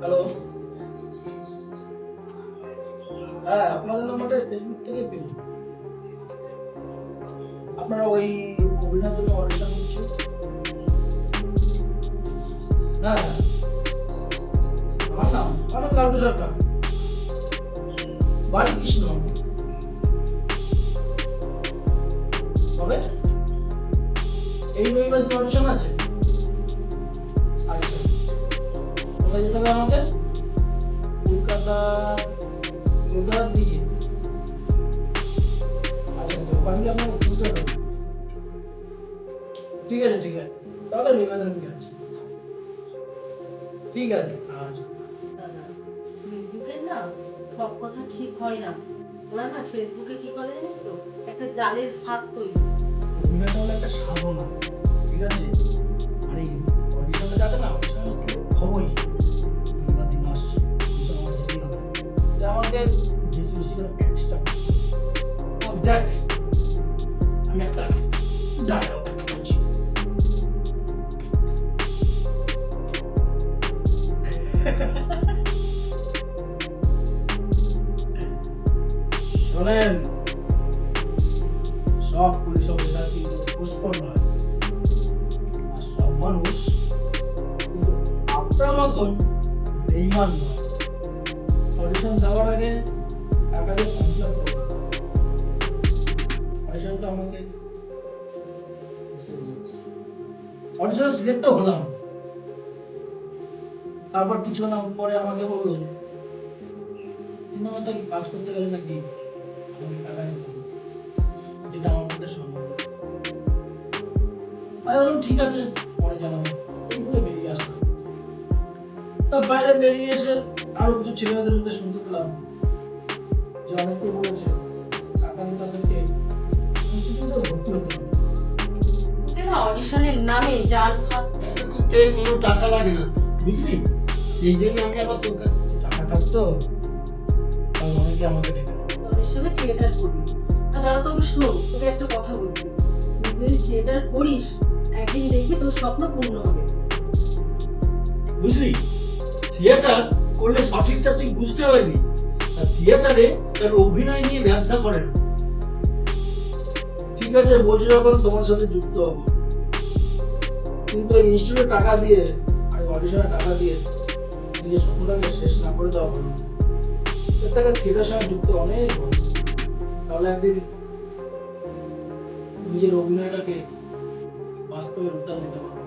Hello হ্যাঁ আপনাদের নম্বরটা ফেসবুক থেকে পেল আপনারা ওই জন্য হ্যাঁ, হ্যাঁ আমার নাম, আমার সরকার। বাড়ি কৃষ্ণ। হবে এই রবিবার কি আছে? আচ্ছা যেতে হবে আমাকে? কলকাতা, কলকাতার দিকে। আচ্ছা তো ওখানে আপনাকে ঠিক আছে ঠিক আছে। তাহলে নিবেদন কি আছে? ঠিক আছে আচ্ছা। দাদা না? সব কথা ঠিক হয় না। ওরা না ফেসবুকে কি করে জানিস তো? একটা জালের ফাঁদ তৈরি। অভিনয়টা হলো একটা সাধনা, ঠিক আছে? আর এই অডিশনটা যাতে না অডিশন হবই দিন আসছে অডিশন আমার যেতেই হবে। তা আমাকে বেশি বেশি করে প্র্যাকটিসটা দেখ, আমি একটা ডায়লগ শোনেন, সব পুলিশ অফিসার নয় সব মানুষ, আপনার মতন বেইমান নয়। অডিশন দেওয়ার আগে টাকাতে কমপ্লেন করবেন অডিশনটা আমাকে অডিশন সিলেক্ট হলাম। তারপর কিছু না পরে আমাকে বলল সিনেমাটা কি কাজ করতে গেলে নাকি আমাকে টাকা ঠিক আছে পরে জানাব। এই বলে বেরিয়ে আসলাম। তার বাইরে বেরিয়ে এসে আরও কিছু ছেলেমেয়েদের মধ্যে শুনতে পেলাম। যে অনেকে বলেছে আগামী তাদেরকে ইনস্টিটিউটে ভর্তি হতে হবে। ওকে না অডিশনের নামে জাল ফাঁদ করতে কোনো টাকা লাগে না। বুঝলি? সেই জন্য আমি আবার তোর কাছে টাকা থাকতো? তাই অনেকে আমাকে ডেকে তোদের সঙ্গে থিয়েটার করবি আর দাদা তোকে শোন তোকে একটা কথা বলছি। তুই যদি থিয়েটার করিস একদিন দেখবি তোর স্বপ্ন পূর্ণ হবে। বুঝলি? থিয়েটার করলে সঠিকটা তুই বুঝতে পারবি, আর থিয়েটারে তার অভিনয় নিয়ে ব্যবসা করে ঠিক আছে, বলছি যখন তোমার সাথে যুক্ত হব। কিন্তু ইনস্টিটিউটে টাকা দিয়ে আর অডিশনে টাকা দিয়ে, নিজের স্বপ্নটাকে শেষ না করে দেওয়া এর থেকে থিয়েটার সঙ্গে যুক্ত অনেক তাহলে একদিন নিজের অভিনয়টাকে वास्तव में रुद्र